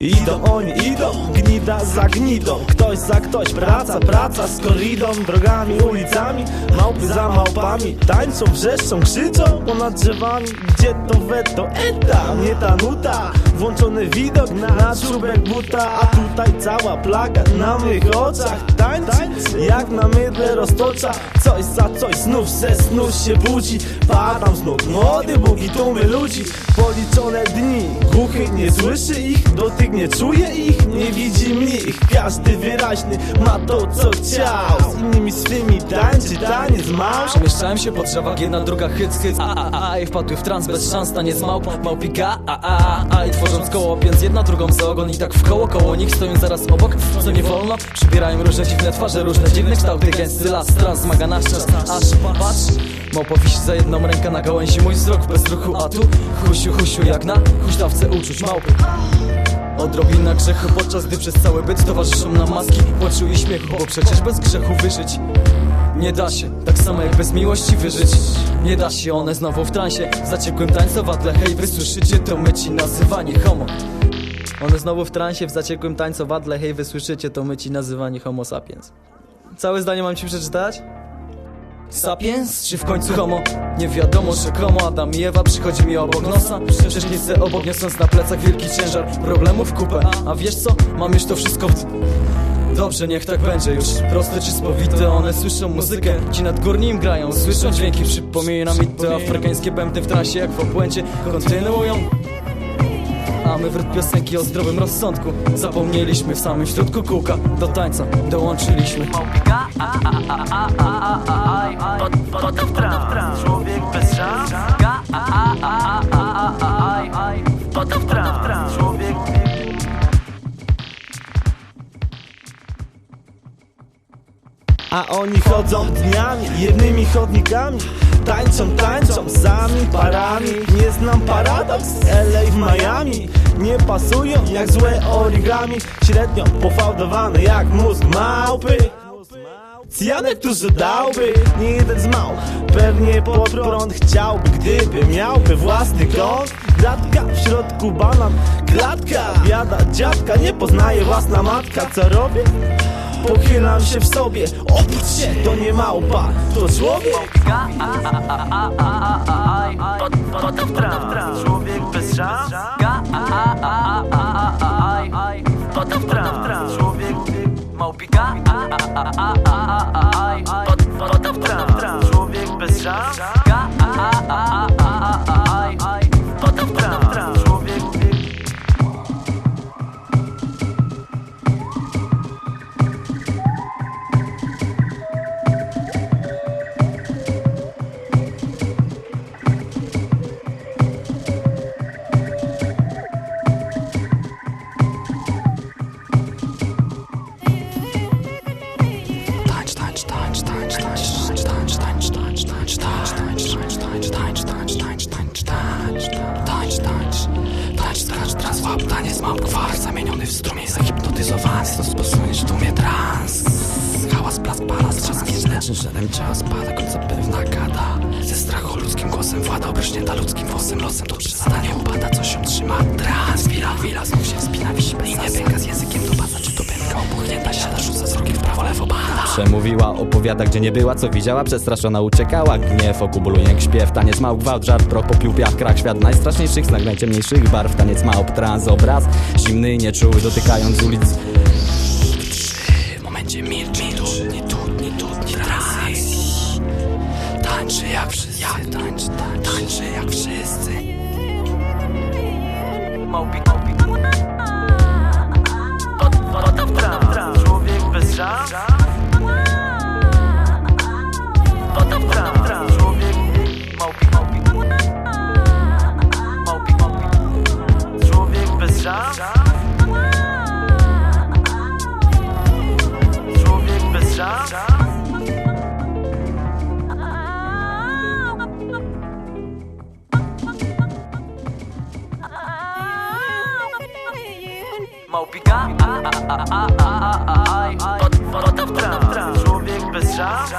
Idą oni, idą, gnida za gnidą. Ktoś za ktoś, praca, praca z koridą Drogami, ulicami, małpy za małpami Tańczą, wrzeszczą, krzyczą ponad drzewami. Gdzie to weto, eta, nie ta nuta. Włączony widok na, czubek buta A tutaj cała plaga na mych oczach Tańczy, jak na mydle roztocza Coś za coś, znów se snów się budzi. Padam znów, młody Bóg i tłumy ludzi. Policzone dni, nie słyszy ich Dotyk nie czuje ich, nie widzi mnie ich. Każdy wyraźny ma to co chciał. Z innymi swymi tańczy taniec małż Przemieszczałem się po drzewach, jedna druga hyc, hyc. A, a, a, i wpadły w trans bez szans Taniec małpą, małpika, a, a, a I tworząc koło, więc jedna drugą za ogon I tak w koło, koło nich stoją zaraz obok. Co nie wolno, przybierają różne dziwne twarze Różne dziwne kształty, gęsty las Trans maga nasz czas, aż patrz Małpa wisi za jedną rękę na gałęzi. Mój wzrok bez ruchu, a tu Husiu, husiu, jak na huśtawce małpy Odrobina grzechu, podczas gdy przez cały byt towarzyszą nam maski płaczu i śmiechu Bo przecież bez grzechu wyżyć nie da się, tak samo jak bez miłości wyżyć Nie da się, one znowu w transie Zaciekłym tańcowadle, hej wy słyszycie to my ci nazywanie homo. One znowu w transie, w zaciekłym tańcowadle, hej wy słyszycie to my ci nazywanie homo sapiens. Całe zdanie mam ci przeczytać? Sapiens, czy w końcu homo? Nie wiadomo, rzekomo Adam i Ewa przychodzi mi obok nosa. Przecież nie chcę obok, niosąc na plecach wielki ciężar Problemów kupę, a wiesz co? Mam już to wszystko w... Dobrze, niech tak będzie już. Proste czy spowite, one słyszą muzykę. Ci nad górni im grają, słyszą dźwięki. Przypomina mi te afrykańskie bębny w trasie Jak w obłędzie, kontynuują a my w piosenki o zdrowym rozsądku. Zapomnieliśmy w samym środku kółka. Do tańca dołączyliśmy. Potem w trans, człowiek bez szans Potem w trans, człowiek A oni chodzą dniami, jednymi chodnikami Tańczą, tańczą, sami parami. Nie znam paradoks, LA w Miami. Nie pasują jak złe origami. Średnio pofałdowane jak mózg małpy. Cjanek, którzy dałby. Nie jeden z mał. Pewnie pod prąd chciałby, gdyby miałby własny kąt Klatka, w środku banan, klatka. Biada dziadka, nie poznaje własna matka. Co robię? Pochylam się w sobie, obudź się, to nie małpa, to człowiek Potem w trans, człowiek bez szans Potem w trans, człowiek małpika Potem w trans, człowiek bez szans skacz, teraz łap, taniec, małp, gwar, zamieniony w strumień, zahipnotyzowany, stosujesz w tłumie trans. Hałas, blask, palas, trzask, jest lecz, żadem czas, pada, końca pewna gada. Ze strachu ludzkim głosem włada, obryśnięta ludzkim włosem, losem, to przesada, nie upada, coś ją trzyma, trans. Chwila, chwila, znów się wspina, wisi, nie pęka z językiem do Przemówiła, opowiada, gdzie nie była, co widziała Przestraszona uciekała, gniew, oku ból, jęk, śpiew Taniec małp, gwałt, żart, proch, popiół, piach, krach Świat najstraszniejszych, znak najciemniejszych barw Taniec małp, trans, obraz. Zimny, nieczuły, dotykając ulic. W momencie milcz, nie tu, nie tu, nie tu, nie trans Tańczy jak wszyscy, jak tańczy, tańczy, tańczy jak wszyscy. Potem Małpika Potem w człowiek bez szans